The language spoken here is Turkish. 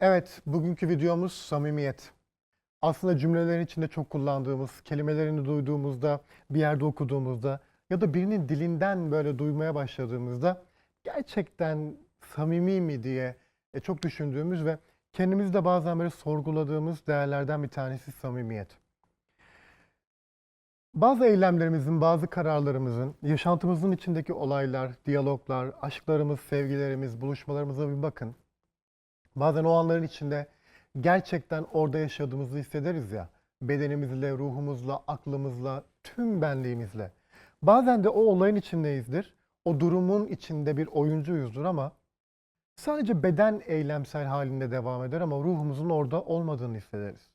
Evet, bugünkü videomuz samimiyet. Aslında cümlelerin içinde çok kullandığımız, kelimelerini duyduğumuzda, bir yerde okuduğumuzda ya da birinin dilinden böyle duymaya başladığımızda gerçekten samimi mi diye e, çok düşündüğümüz ve kendimizi de bazen böyle sorguladığımız değerlerden bir tanesi samimiyet. Bazı eylemlerimizin, bazı kararlarımızın, yaşantımızın içindeki olaylar, diyaloglar, aşklarımız, sevgilerimiz, buluşmalarımıza bir bakın. Bazen o anların içinde gerçekten orada yaşadığımızı hissederiz ya. Bedenimizle, ruhumuzla, aklımızla, tüm benliğimizle. Bazen de o olayın içindeyizdir. O durumun içinde bir oyuncuyuzdur ama sadece beden eylemsel halinde devam eder ama ruhumuzun orada olmadığını hissederiz.